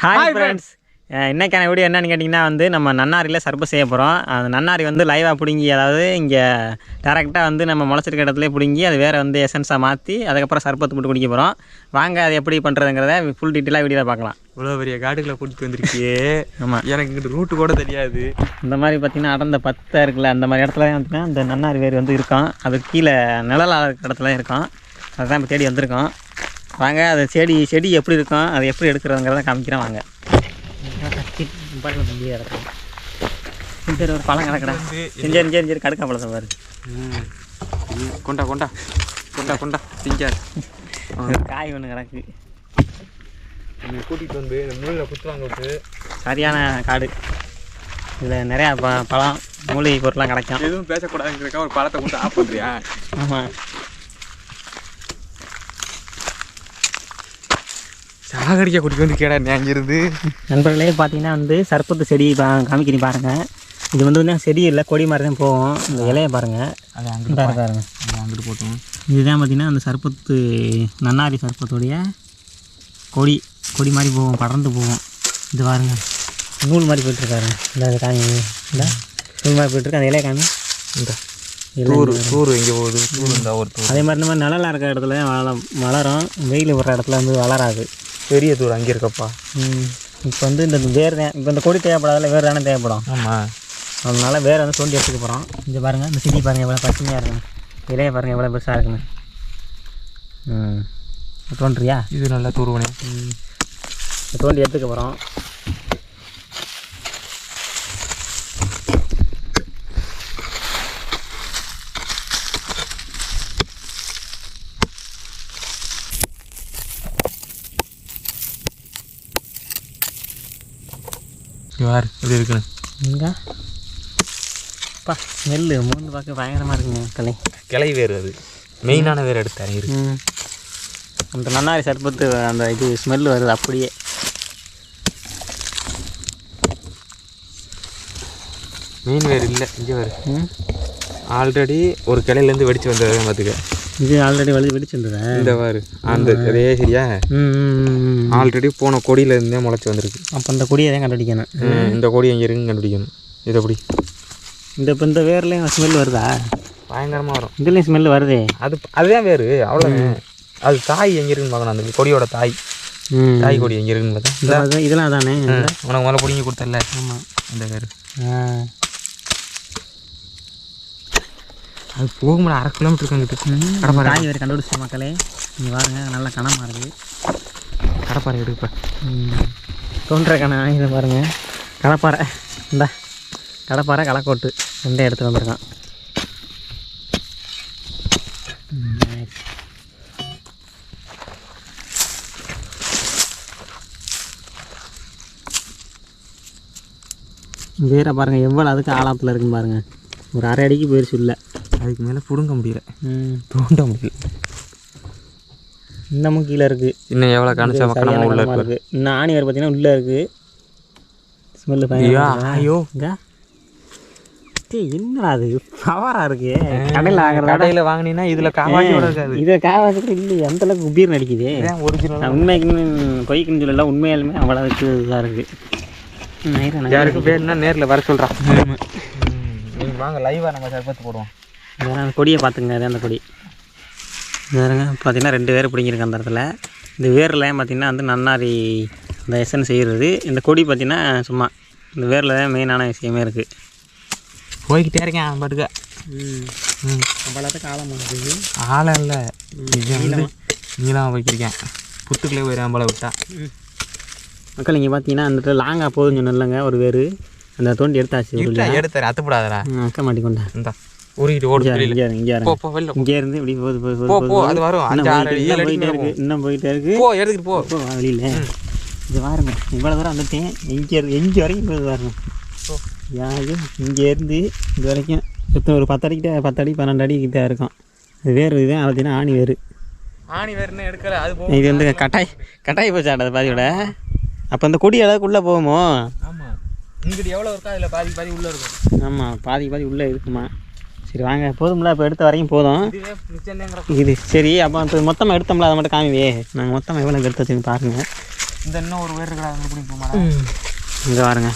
Hi friends இன்னைக்கான video என்னன்னு கேட்டிங்கன்னா வந்து நம்ம நன்னாரியில் சர்ப செய்ய போகிறோம் அந்த நன்னாரி வந்து லைவாக பிடுங்கி அதாவது இங்கே டேரெக்டாக வந்து நம்ம முளைச்சிருக்க இடத்துல பிடுங்கி அது வேறு வந்து எசன்ஸாக மாற்றி அதுக்கப்புறம் சர்பத்து போட்டு குடிக்க போகிறோம் வாங்க அது எப்படி பண்ணுறதுங்கிறத ஃபுல் டீட்டெயிலாக வீடியோவில் பார்க்கலாம். இவ்வளோ பெரிய காட்டுக்குள்ள கூட்டிட்டு வந்திருக்கியே. ஆமாம் எனக்கு இங்கிட்டு ரூட்டு கூட தெரியாது. இந்த மாதிரி பார்த்திங்கன்னா அடர்ந்த பத்தை இருக்குல்ல அந்த மாதிரி இடத்துல பார்த்திங்கன்னா இந்த நன்னாரி வேர் வந்து இருக்கும் அது கீழே நிழலாக இருக்கிற இடத்துல இருக்கும் அதுதான் இப்போ தேடி வந்திருக்கோம் வாங்க அது செடி செடி எப்படி இருக்கும் அது எப்படி எடுக்கிறதுங்கிறத காமிக்கிறேன் வாங்க. சரி ஒரு பழம் கிடக்குடா. சரி சரி சரி கடுக்கா பழத்தை பாரு. கொண்டா கொண்டா. கொண்டா கொண்டா. திங்கார். காய் ஒன்று கிடக்கு. கூட்டிகிட்டு வந்து இந்த மூலையில் குத்துவாங்க விட்டு. சரியான காடு. இதில் நிறையா ப பழம் மூலிகை பொருட்லாம் கிடைக்கும். எதுவும் பேசக்கூடாதுங்கிறக்கா ஒரு பழத்தை கொண்டு ஆஃப் பண்ணுறியா ஆமாம் சாகடிக்க கூட்டிட்டு வந்து கேடா அங்கிருந்து நண்பர்களே பார்த்தீங்கன்னா வந்து சர்ப்பத்து செடி பா காமிக்கிறீங்க பாருங்கள் இது வந்து வந்து செடி இல்லை கொடி மாதிரி தான் போகும். இந்த இலையை பாருங்கள் அதை இந்த பாருங்க. அங்கிட்டு போட்டோம். இதுதான் பார்த்தீங்கன்னா அந்த சர்ப்பத்து நன்னாரி சர்ப்பத்துடைய கொடி. கொடி மாதிரி போகும் படர்ந்து போகும். இது பாருங்க. நூல் மாதிரி போயிட்டுருக்காருங்க இந்த அது காமி. இந்த நூல் மாதிரி போயிட்டுருக்கு. அந்த இலையை காமி. இந்த. தூர் தூர் எங்கே போகுது. தூர் இந்த ஒரு தூர் அதே மாதிரி இந்த மாதிரி நிழலாக இருக்கிற இடத்துல வள வளரும். வெயில் விடுற இடத்துல வந்து வளராது. பெரிய தூர் அங்கே இருக்கப்பா. இப்போ வந்து இந்த தான் இப்போ இந்த கொடி தேவைப்படாதுல வேர் தானே தேவைப்படும். ஆமாம் அதனால வேர் வந்து தோண்டி எடுத்துக்க போகிறோம் இங்கே பாருங்கள் இந்த செடி பாருங்கள் எவ்வளோ பசுமையாக இருக்குன்னு. இலையை பாருங்கள் எவ்வளோ பெருசாக இருக்குன்னு. ம். தோன்றியா இது நல்லா தூர்வனே ம். தோண்டி எடுத்துக்க போகிறோம் யார் எப்படி இருக்குன்னு? இங்கே? அப்பா ஸ்மெல்லு. மூணு பார்க்க பயங்கரமாக இருக்குங்க கலை. கிளை வேறு அது. மெயினான வேறு எடுத்து இறங்கிருக்கு ம். அந்த நன்னாரி சர்பத்து அந்த இது ஸ்மெல் வருது அப்படியே. மெயின் வேறு இல்லை இங்கே வேறு ஆல்ரெடி ஒரு கிளையிலேருந்து வெடிச்சு வந்தது பார்த்துக்க இது ஆல்ரெடி வலி வெடிச்சிருந்ததா இந்த வாரு அந்த அதே சரியா. ஆல்ரெடி போன கொடியில இருந்தே முளைச்சி வந்திருக்கு. அப்போ இந்த கொடியை தான் கண்டுபிடிக்கணும். இந்த கொடி எங்கே இருக்குன்னு கண்டுபிடிக்கணும். இது எப்படி இந்த இப்போ இந்த வேர்லேயும் ஸ்மெல் வருதா? பயங்கரமாக வரும். இதுலேயும் ஸ்மெல் வருதே. அது அதுதான் வேறு அவ்வளோதான் அது தாய் எங்கே இருக்குன்னு பார்க்கணும் அந்த கொடியோட தாய். தாய் கொடி எங்கே இருக்குன்னு பார்த்தா. இந்த இதெல்லாம் தானே உனக்கு முதல்ல பிடிங்கி கொடுத்தல ஆமாம் அந்த வேறு ஆ அது போக முடியல அரை கிலோமீட்டர் அங்கிட்டு கடப்பாறை காய் வேறு கண்டுபிடிச்ச மக்களே. நீங்கள் பாருங்க நல்ல கனமாக இருக்குது கடப்பாறை எடுப்ப ம். தோன்ற கண இதை பாருங்க. கடப்பாறை இந்த. கடப்பாறை களைக்கோட்டு. ரெண்டே எடுத்து வந்திருக்கான். வேற பாருங்க எவ்வளோ அதுக்கு ஆழத்தில் இருக்குன்னு பாருங்க. ஒரு அரை அடிக்கு போயிடுச்சு உள்ள. அதுக்கு மேலே பிடுங்க முடியல. ம். தோண்ட முடியல. இன்னமும் கீழே இருக்குது இன்னும் எவ்வளோ கணிச்சா மக்கள் உள்ள கனமா இருக்கு. இருக்கு. இன்னும் ஆணி வேறு பார்த்தீங்கன்னா உள்ளே இருக்குது ஸ்மெல்லு ஐயோ என்னடா அது பவரா இருக்கு. கடையில் ஆகிறதா கடையில் வாங்கினீங்கன்னா இதில் காவாடியோட இருக்காது. இதை காவாசத்தில் இல்லையே அந்த அளவுக்கு உபீர் நடிக்குது? ஒரிஜினல் உண்மைக்குன்னு பொய்க்குன்னு சொல்லல உண்மையாலுமே அவ்வளோ இதாக இருக்கு. நைரா நான் யாருக்கு வேணும்னா நேரில் வர சொல்கிறான் வாங்க லைவாக நம்ம சர்பத்து போடுவோம். வேற அந்த கொடியை பார்த்துங்க அது அந்த கொடி. வேறுங்க பார்த்தீங்கன்னா ரெண்டு பேர் பிடிங்கிருக்கு அந்த இடத்துல. இந்த வேரில் பார்த்தீங்கன்னா வந்து நன்னாரி அந்த எசன் செய்கிறது இந்த கொடி பார்த்தீங்கன்னா சும்மா இந்த வேரில் தான் மெயினான விஷயமே இருக்குது போய்கிட்டே இருக்கேன் அவன் பாட்டுக்க. ம். அவ்வளோத்துக்கு ஆழம் இருக்குது ஆளை இல்லை. இது நீளம். வைக்கிறேன் புத்துக்குள்ளே போய் ஆம்பளை விட்டா. மக்கள் இங்கே பார்த்தீங்கன்னா அந்த இடத்துல லாங்காக போகுதுன்னு சொன்னலங்க ஒரு வேர். அந்த தோண்டி எடுத்தாச்சு எடுத்தாரு அத்துப்படாதடா. ம், அக்கா மாட்டிக்கொண்டா. இந்தா. உருகிட்டு ஓடு இங்கே வெளியில. இங்கே இங்கே போ போ வெளில. இங்கே இருந்து இப்படி போகுது போகுது போ போ அது வரும். அஞ்சு ஆறு ஏழு அடி இருக்கு இன்னும் போயிட்டே இருக்கு? போ எடுத்துக்கிட்டு போ. போ வெளியில். இது பாருங்க இவ்வளோ தூரம் வந்துட்டேன். எங்கே இருந்து எங்கே வரைக்கும் போகுது பாருங்க போ. யாரு? இங்கேருந்து இது வரைக்கும் சுத்தம் ஒரு பத்து அடிக்கிட்ட பத்து அடி பன்னெண்டு அடி கிட்ட இருக்கும் அது வேறு இதுதான் பார்த்தீங்கன்னா ஆணி வேறு. ஆணி வேறுனே எடுக்கல? அது போ இது வந்து கட்டாய் கட்டாய் போச்சு ஆடாது பாதியோட. அப்போ அந்த கொடி அளவுக்கு உள்ளே போகுமோ? ஆமாம் இங்கிட்டு எவ்வளோ இருக்கோ அதில் பாதி பாதி உள்ளே இருக்கும். ஆமாம் பாதி பாதி உள்ளே இருக்குமா? சரி வாங்க. போதும்ல இப்போ எடுத்த வரைக்கும் போதும். இது சரி அப்போ இப்போ மொத்தமாக எடுத்தோம்ல அதை மட்டும் காமிவே நாங்கள் மொத்தமாக எவ்வளோ எடுத்து வச்சுன்னு பாருங்கள் இந்த இன்னும் ஒரு வேர் இருக்கா அங்கே பிடிக்கும் போமா இங்கே பாருங்க.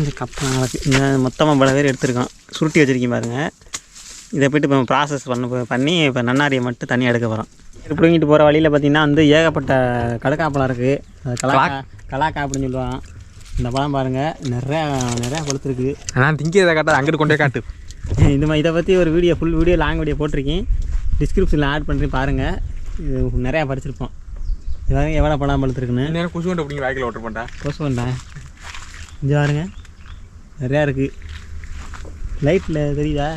இந்த கப்பு நாளைக்கு இந்த மொத்தமாக பல பேர் எடுத்திருக்கோம். சுருட்டி வச்சுருக்கீங்க பாருங்க. இதை போய்ட்டு இப்போ ப்ராசஸ் பண்ண பண்ணி இப்போ நன்னாரியை மட்டும் தனியாக எடுக்க போகிறோம் இது பிடிங்கிட்டு போகிற வழியில் பார்த்தீங்கன்னா வந்து ஏகப்பட்ட கடுக்காப்பழம் இருக்குது அது கலாக்கா கலாக்கா. அப்படின்னு சொல்லுவாங்க. இந்த பழம் பாருங்கள் நிறையா நிறையா பழுத்துருக்கு நான் திங்கிறத காட்டாது அங்கிட்டு கொண்டே காட்டு. இந்த மாதிரி இதை பற்றி ஒரு video full video long video போட்டிருக்கேன். டிஸ்கிரிப்ஷனில் ஆட் பண்ணுறேன் பாருங்கள் இது நிறையா படிச்சிருப்போம். இது பாருங்க எவ்வளோ பழம் பழுத்துருக்குன்னு. நேரம் குசு கொண்டு பிடிங்க வாய்க்கில் ஓட்டர் பண்ணிட்டா போஸ்ட் பண்ணுறேன் இங்கே பாருங்க. நிறையா இருக்குது லைட்டில் தெரியுதா?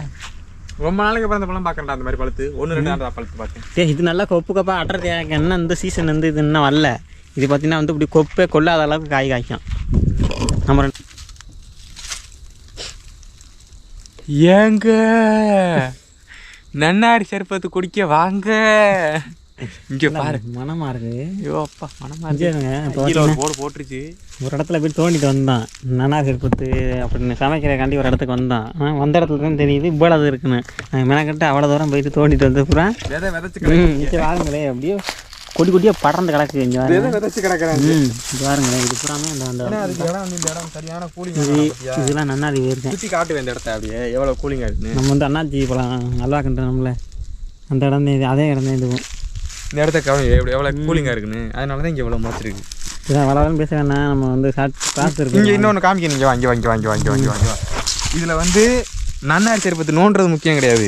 ரொம்ப நாளைக்கு அப்புறம் இந்த பழம் பார்க்கறேன்டா அந்த மாதிரி பழுத்து. ஒன்று ரெண்டு நாள் பழுத்து பார்த்தேன் ஏ இது நல்லா கொப்பு கப்பாக அடர்த்தியாக இருக்கு. என்ன இந்த சீசன் வந்து இது இன்னும் வரல. இது பார்த்தீங்கன்னா வந்து இப்படி கொப்பே கொள்ளாத அளவுக்கு காய் காய்க்கும் நம்ம ரெண்டு ஏங்க. நன்னாரி சர்பத்து குடிக்க வாங்க. இங்க பாரு. மனமாக இருக்குது ஐயோ அப்பா மனமா ஒரு போடு போட்டுருச்சு. ஒரு இடத்துல போய் தோண்டிட்டு வந்தான். நன்னா செருப்பத்து அப்படின்னு சமைக்கிறக்காண்டி ஒரு இடத்துக்கு வந்தான். வந்த இடத்துல தான் தெரியுது இவ்வளோ அது இருக்குன்னு மெனக்கிட்ட அவ்வளோ தூரம் போயிட்டு தோண்டிட்டு வந்து பூரா விதை விதைச்சு ம் சரி வாருங்களே அப்படியே கொடி கொடியாக படர்ந்து கிடக்கு இங்கே விதைச்சு கிடக்குறேன் ம் இது பாருங்களேன் இது பூராமே அந்த அந்த அதுக்கு இடம் வந்து இந்த இடம்? சரியான கூலிங் இது இதெல்லாம் நன்னாரி வேறுங்க சுற்றி காட்டுவேன் இந்த இடத்த அப்படியே எவ்வளோ கூலிங்காக இருக்குன்னு. நம்ம வந்து அண்ணாச்சி பழம் அல்வா கண்டுறோம்ல அந்த இடம் இது அதே இடம் தான் இதுவும் இந்த இடத்த கவனி எவ்வளோ எவ்வளோ கூலிங்காக இருக்குன்னு. அதனால தான் இங்கே இவ்வளோ முளைச்சிருக்கு இதான் வளவலும் பேச வேணாம் நம்ம வந்து கிளாஸ் இருக்கு. இங்கே இன்னொன்று காமிக்க நீங்கள் வாங்கி வாங்கி வாங்கி வாங்கி வாங்கி வாங்கி இதில் வந்து நன்னாரி செருப்பத்து நோண்டுறது முக்கியம் கிடையாது.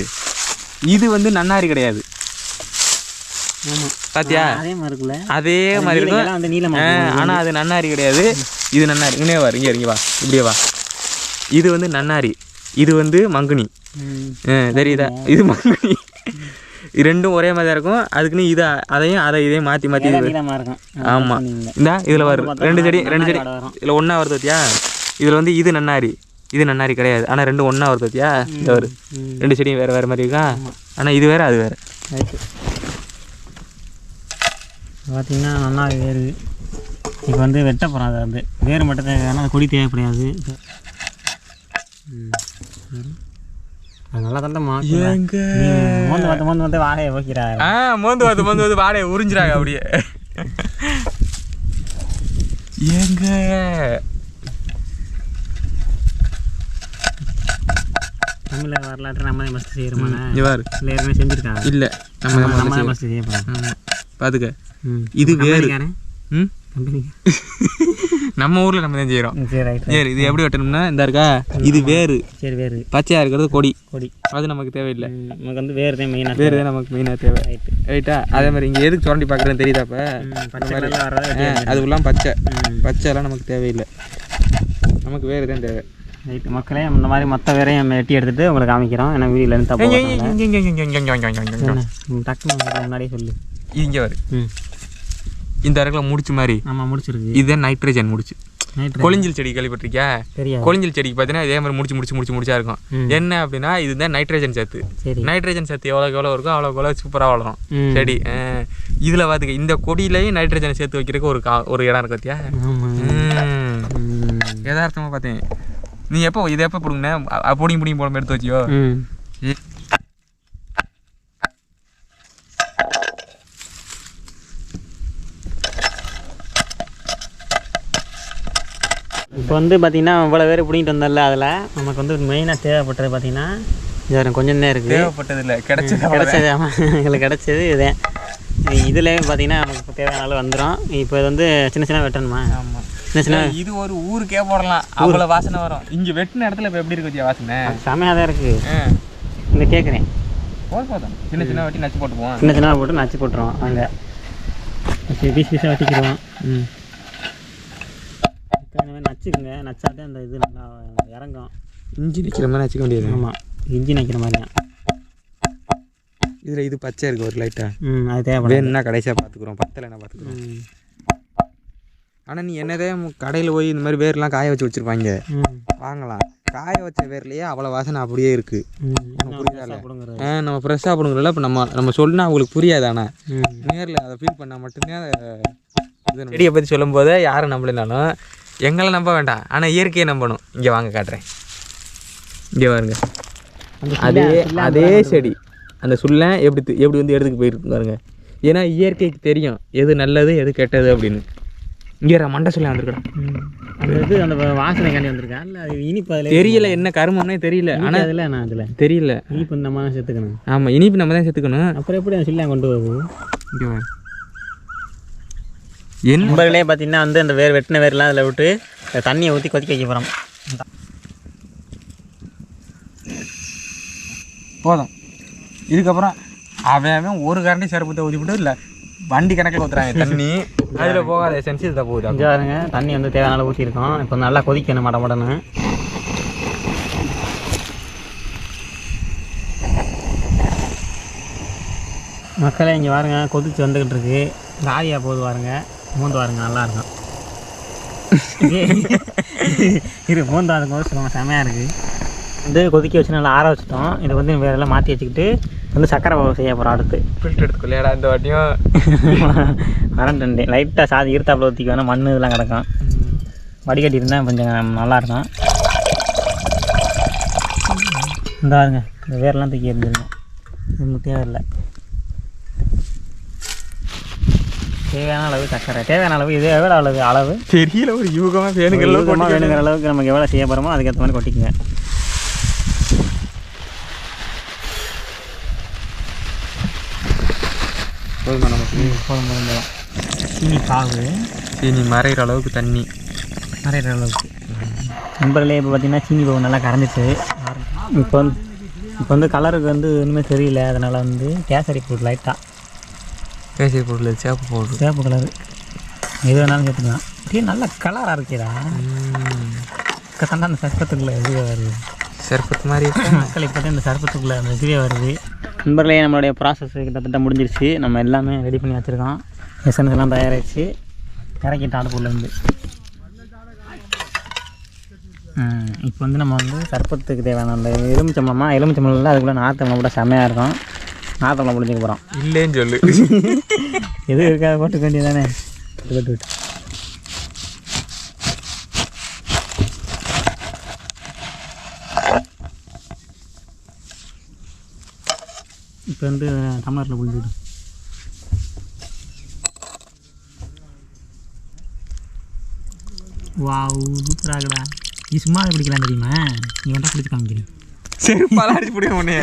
இது வந்து நன்னாரி கிடையாது. ஆமாம் பாத்தியா? அதே மாதிரி இருக்குல்ல. அதே மாதிரி இருக்கும். வந்து நீளமா அது நன்னாரி கிடையாது. இது நன்னாரி. இங்கே வா இங்கே இங்கே வா. இப்படியே வா. இது வந்து நன்னாரி. இது வந்து மங்குனி. தெரியுதா? இது மங்குனி. ரெண்டும் ஒரே மாதிரி இருக்கும். அதுக்குன்னு இதை அதையும் அதை இதையும் மாற்றி மாற்றி ஆமாம். இந்தா இதில் வரும் ரெண்டு செடி ரெண்டு செடி. இதில் ஒன்றா வருது பார்த்தியா இதில் வந்து இது நன்னாரி. இது நன்னாரி கிடையாது. ஆனால் ரெண்டும் ஒன்றா வருது பார்த்தியா இந்த வரும் ரெண்டு செடியும் வேறு வேறு மாதிரி இருக்கா? ஆனால் இது வேறு அது வேறு. பார்த்தீங்கன்னா நல்லா வேறு. இப்போ வந்து வெட்ட போகிறோம் அதை. வந்து வேறு மட்டும் தேவையான கொடி. அது நல்லா தான் ஏங்க. மோந்து வந்து மோந்து வந்து வாழையை வைக்கிறா ஆ மோந்து வந்து மோந்து வந்து வாடையை உறிஞ்சிராங்க அப்படியே. ஏங்க. தமிழில் வரலாற்று நம்ம ஃபஸ்ட்டு செய்கிறோமாண்ணே இல்லை ஏற்கனவே செஞ்சுருக்காங்க. இல்லை நம்ம நம்ம ஃபஸ்ட்டு செய்ய போகிறோம் ஆமா. இது வேறு. நம்ம ஊரில் நம்ம தான் செய்கிறோம் சரி இது எப்படி வெட்டணும்னா இந்த இருக்கா? இது வேறு. சரி வேறு. பச்சையாக இருக்கிறது கொடி. கொடி. அது நமக்கு தேவையில்லை. நமக்கு வந்து வேறு தான் மெயினாக வேறு தான் நமக்கு மெயினாக தேவை. ரைட்டா அதே மாதிரி இங்கே எதுக்கு சுரண்டி பார்க்குறேன்னு தெரியுதாப்ப அதுக்கெல்லாம் பச்சை பச்சைலாம் நமக்கு தேவையில்லை. நமக்கு வேறு தான் தேவை. ரைட்டு மக்களே இந்த மாதிரி மற்ற வேறையும் வெட்டி எடுத்துகிட்டு உங்களுக்கு காமிக்கிறோம். ஏன்னா வீடியோலேருந்து தப்பு டக்குன்னு முன்னாடியே சொல்லு. இங்கே வரும் ம். இந்த இடத்துல முடிச்சு மாதிரி. ஆமாம் முடிச்சிருக்கு. இதுதான் நைட்ரஜன் முடிச்சு. கொளிஞ்சல் செடி கேள்விப்பட்டிருக்கியா? கொளிஞ்சல் செடிக்கு பார்த்தீங்கன்னா இதே மாதிரி முடிச்சு முடிச்சு முடிச்சு முடிச்சா இருக்கும். என்ன அப்படின்னா இதுதான் நைட்ரஜன் சத்து. நைட்ரஜன் சத்து எவ்வளோக்கு எவ்வளோ இருக்கோ அவ்வளோக்கு எவ்வளோ சூப்பராக வளரும். செடி. இதில் பார்த்துக்க இந்த கொடியிலையும் நைட்ரஜனை சேர்த்து வைக்கிறதுக்கு ஒரு கா ஒரு இடம் இருக்கு பார்த்தியா யதார்த்தமாக பார்த்தேன் நீ எப்போ இது எப்போ பிடுங்கின? பொடிங்க பிடிங்க போட எடுத்து வச்சியோ? இப்போ வந்து பார்த்தீங்கன்னா இவ்வளோ பேர் பிடிங்கிட்டு வந்தல அதில் நமக்கு வந்து மெயினாக தேவைப்பட்டது பார்த்தீங்கன்னா இது கொஞ்சம் தான் இருக்குது தேவைப்பட்டது இல்லை கிடைச்சது கிடச்சது ஆமாம் எங்களுக்கு கிடச்சது இதுதான் இதில் பார்த்தீங்கன்னா நமக்கு தேவையான அளவு வந்துடும் இப்போ இது வந்து சின்ன சின்ன வெட்டணுமா? ஆமாம் சின்ன சின்ன இது ஒரு ஊருக்கே போடலாம். அவ்வளோ வாசனை வரும். இங்கே வெட்டின இடத்துல இப்போ எப்படி இருக்கு வாசனை? செமையாக தான் இருக்குது. இந்த கேட்குறேன் போதும் போதும். சின்ன சின்ன வெட்டி நச்சு போட்டுப்போம் சின்ன சின்ன போட்டு நச்சு போட்டுருவோம் அங்கே. பீஸ் பீஸாக வச்சுக்கிடுவோம் ம். நச்சுக்குங்க நச்சாதான் அந்த இது நல்லா இறங்கும். இஞ்சி நிற்கிற மாதிரி வச்சுக்க வேண்டியது. ஆமாம் இஞ்சி நிற்கிற மாதிரி தான் இதில் இது பச்சை இருக்கு ஒரு லைட்டாக ம் அது தேவைப்படும் வேணும்னா கடைசியாக பார்த்துக்குறோம் பத்தலை என்ன பார்த்துக்குறோம் ஆனால் நீ என்னதே கடையில் போய் இந்த மாதிரி வேர்லாம் காய வச்சு வச்சுருப்பாங்க. வாங்கலாம். காய வச்ச வேர்லையே அவ்வளோ வாசனை அப்படியே இருக்குது ஆ நம்ம ஃப்ரெஷ்ஷாக பண்ணுங்கள இப்போ நம்ம நம்ம சொன்னா அவங்களுக்கு புரியாது ஆனால் ம். நேரில் அதை ஃபீல் பண்ணால் மட்டும்தான் அதை செடியை பற்றி சொல்லும்போது யாரும் நம்பலைனாலும் எங்களை நம்ப வேண்டாம். ஆனால் இயற்கையை நம்பணும். இங்கே வாங்க காட்டுறேன். இங்கே பாருங்க. அதே அதே செடி. அந்த சுள்ளை எப்படி எப்படி வந்து எடுத்துக்கு போயிருக்கு பாருங்க. ஏன்னா இயற்கைக்கு தெரியும் எது நல்லது எது கெட்டது அப்படின்னு. இங்கே மண்டை சொல்லி வந்திருக்கடா. அந்த வாசனை காண்டி வந்திருக்கா? இல்லை அது இனிப்பு தெரியல என்ன கருமம்னே தெரியல. ஆனால் அதில் நான் அதில்? தெரியல. இனிப்பு நம்ம தான் சேர்த்துக்கணும். ஆமாம் இனிப்பு நம்ம தான் சேர்த்துக்கணும். அப்புறம் எப்படி அந்த சொல்லி கொண்டு வருது இங்கே நண்பர்களே பார்த்தீங்கன்னா வந்து அந்த வேர் வெட்டின வேர்லாம் அதில் விட்டு தண்ணியை ஊற்றி கொதிக்க வைக்க போகிறோம் போதும். இதுக்கப்புறம் அவன் ஒரு கரண்டி சருப்பத்தை ஊற்றிவிட்டு இல்லை வண்டி கணக்கில் ஊற்றுறாங்க தண்ணி அதில் போகாத எசன்ஸ் இதில் போகுது. பாருங்க தண்ணி வந்து தேவையான ஊற்றிருக்கோம் இப்போ நல்லா கொதிக்கணும் மட மடன்னு. மக்களே இங்கே பாருங்க கொதிச்சு வந்துக்கிட்டு இருக்கு. ராதியாக போகுது பாருங்க. மூந்து பாருங்க நல்லா இருக்கும். இரு மூந்து அதுக்கு போது சொல்லுவாங்க செமையாக இருக்குது வந்து கொதிக்க வச்சு நல்லா ஆற வச்சுட்டோம். இதை வந்து வேற எல்லாம் மாற்றி வச்சுக்கிட்டு வந்து சக்கரை பாவு செய்ய போகிறோம் அடுத்து. ஃபில்டர் எடுத்துக்கொள்ளையாடா இந்த வாட்டியும். வரண்டு லைட்டாக சாதி இருத்தாப்புல ஊற்றிக்க வேணால் மண் இதெல்லாம் கிடக்கும். வடிகட்டி இருந்தால் கொஞ்சம் நல்லாயிருக்கும் இந்த பாருங்க. இந்த வேரெல்லாம் தூக்கி இருந்துருங்க இது தேவையில்லை தேவையான அளவு சக்கரை தேவையான அளவு இது எவ்வளோ அளவு? அளவு? தெரியல ஒரு யூகமாக வேணுங்கிற வேணுங்கிற அளவுக்கு நமக்கு எவ்வளோ செய்ய போகிறோமோ அதுக்கேற்ற மாதிரி கொட்டிக்கங்க. போதுமா நமக்கு? போதும் சீனி பாகு. சீனி மறைகிற அளவுக்கு தண்ணி. நிறைய அளவுக்கு. நண்பர்களே இப்போ பார்த்தீங்கன்னா சீனி பாவு நல்லா கரைஞ்சிச்சு இப்போ வந்து இப்போ வந்து கலருக்கு வந்து ஒன்றுமே தெரியல. அதனால் வந்து கேசரி போட்டு லைட்டாக கேசரி பொருள் சேப்பு போடுறது சிவப்பு கலரு எது வேணாலும் சேர்த்துக்கலாம். டே நல்ல கலராக இருக்குடா. கத்தாண்டா அந்த சர்பத்துக்குள்ளே இதுவே வருது. சர்பத் மாதிரி மக்கள் இப்போ தான் இந்த சர்பத்துக்குள்ளே அந்த இதுவே வருது. நண்பர்களே நம்மளுடைய ப்ராசஸ் கிட்டத்தட்ட முடிஞ்சிருச்சு. நம்ம எல்லாமே ரெடி பண்ணி வச்சுருக்கோம். எசன்ஸ் எல்லாம் தயாரிச்சு இறக்கிட்டு அடுப்புலேருந்து இப்போ வந்து நம்ம வந்து சர்பத்துக்கு தேவையான அந்த எலுமிச்சம்பழமா எலுமிச்சம்பழம் அதுக்குள்ளே நார்த்தம்பழம் கூட செம்மையாக இருக்கும். நார்த்தம்பழம் முடிஞ்சுக்க போகிறோம் இல்லைன்னு சொல்லு. எது இருக்காத போட்டுக்க வேண்டியதானே போட்டு விட்டு இப்போ வந்து டம்ளரில் புளிஞ்சு விடு வாவ் சூப்பராகடா நீ சும்மா அதை குடிக்கலாம் தெரியுமா? நீ வேண்டாம் குடிச்சு காமிக்கிறேன் செருப்பால் அடிச்சு பிடிக்கும் உடனே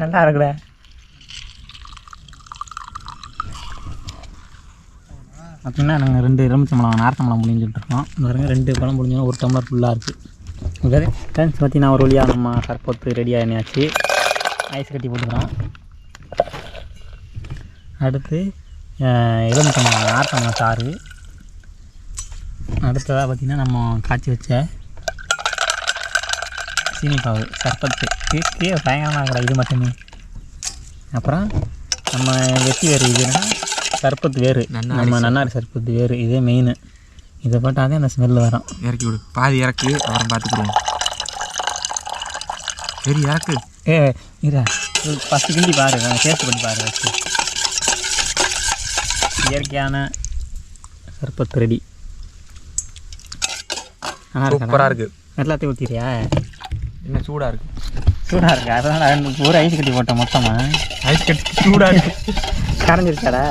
நல்லா இருக்குடா பார்த்தீங்கன்னா நாங்கள் ரெண்டு எலுமிச்சம்பழம் நார்த்தம்பழம் புளிஞ்சிட்ருக்கோம் பாருங்க ரெண்டு பழம் புளிஞ்சோம் ஒரு டம்ளர் ஃபுல்லாக இருக்குது ஓகே ஃப்ரெண்ட்ஸ் பார்த்தீங்கன்னா ஒரு வழியாக நம்ம சர்பத்து ரெடியாக ஆகியாச்சு ஐஸ் கட்டி போட்டுக்கிறோம். அடுத்து அஹ், எலுமிச்சம்பழம் நார்த்தம்பழம் சாறு. அடுத்ததாக பார்த்திங்கன்னா நம்ம காய்ச்சி வச்ச சீனிப்பாவு சர்பத்து கேக்கு பயங்கரமாக இது மட்டுமே. அப்புறம் நம்ம வெட்டி வேறு இதுனா சர்பத்து வேறு. நம்ம நன்னாரி சர்பத்து வேறு இதே மெயின் இதை போட்டாலே அந்த ஸ்மெல் வரும். இறக்கி விடு. பாதி இறக்கு அப்புறம் பார்த்துக்குருவோம். சரி இறக்கு. ஏ இரா. ஃபஸ்ட்டு கிண்டி பாரு டேஸ்ட் பண்ணி பாரு ஃபஸ்ட்டு இயற்கையான சர்பத்து ரெடி. சூப்பராக இருக்கு? எல்லாத்தையும் ஊற்றிறியா என்ன சூடாக இருக்கு. சூடாக இருக்கா. அதனால் ஒரு ஐஸ் கட்டி போட்டேன் மொத்தமாக ஐஸ் கட்டி சூடாக இருக்கு. கரைஞ்சிருச்சாடா?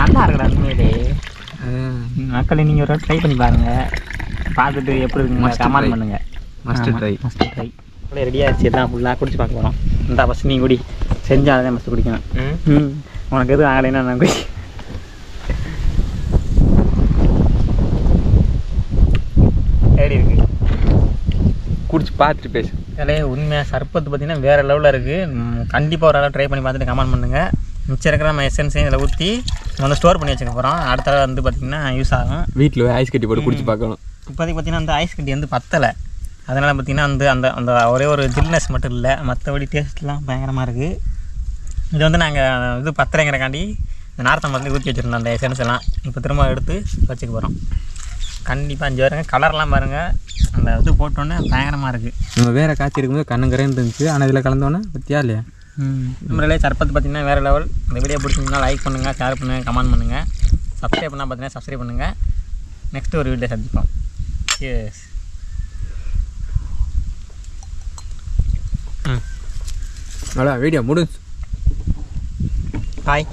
நல்லா இருக்குடா உண்மையிலே. மக்களை நீங்கள் ஒரு ட்ரை பண்ணி பாருங்கள் பார்த்துட்டு எப்படி இருக்குங்க கமெண்ட் try. பண்ணுங்க. Must try. மஸ்ட் ட்ரை அப்படியே ரெடி ஆயிடுச்சு. எல்லாம் ஃபுல்லாக குடிச்சு பார்க்க போகிறோம் இந்த ஃபஸ்ட் நீ குடி. செஞ்சால் அதை மஸ்ட் குடிக்கணும் ம். உனக்கு எதுவும் ஆகலைன்னா நான் குடி. எப்படி இருக்கு. குடிச்சு பார்த்துட்டு பேசு. அதிலே உண்மையாக சர்பத்து பார்த்தீங்கன்னா வேறு லெவலில் இருக்குது கண்டிப்பாக ஒரு ஆளாக ட்ரை பண்ணி பார்த்துட்டு கமெண்ட் பண்ணுங்கள் மிச்சம் இருக்கிற நம்ம எசன்ஸையும் இதில் ஊற்றி வந்து ஸ்டோர் பண்ணி வச்சுக்க போகிறோம் அடுத்த தடவை வந்து பார்த்திங்கன்னா யூஸ் ஆகும். வீட்டில் ஐஸ் கட்டி போட்டு குடிச்சு பார்க்கணும். இப்போதைக்கு பார்த்தீங்கன்னா அந்த ஐஸ் கட்டி வந்து பத்தலை. அதனால் பார்த்தீங்கன்னா வந்து அந்த அந்த ஒரே ஒரு ஜில்னஸ் மட்டும் இல்லை. மற்றபடி டேஸ்ட்லாம் பயங்கரமாக இருக்குது இது வந்து நாங்கள் இது பத்தலைங்கிறக்காண்டி இந்த நார்த்தம் மரத்துலேயே ஊற்றி வச்சுருந்தோம் அந்த எசன்ஸ் எல்லாம் இப்போ திரும்ப எடுத்து வச்சுக்க போகிறோம் கண்டிப்பாக அஞ்சு வருங்க. கலர்லாம் பாருங்கள் அந்த இது போட்டோன்னே பயங்கரமாக இருக்குது நம்ம வேற காய்ச்சி இருக்கும்போது கண்ணுங்கரேன்னு இருந்துச்சு. ஆனால் இதில் கலந்தோன்னே பத்தியா இல்லையா? நம்மளே சர்பத்து பார்த்தீங்கன்னா வேறு லெவல் இந்த வீடியோ பிடிச்சிருந்தா லைக் பண்ணுங்கள் ஷேர் பண்ணுங்கள் கமெண்ட் பண்ணுங்கள் சப்ஸ்கிரைப் பண்ணால் பார்த்தீங்கன்னா சப்ஸ்கிரைப் பண்ணுங்கள் நெக்ஸ்ட் ஒரு வீடியோ சந்திப்போம். எஸ் அவ்வளோ வீடியோ முடிஞ்சு. ஹாய்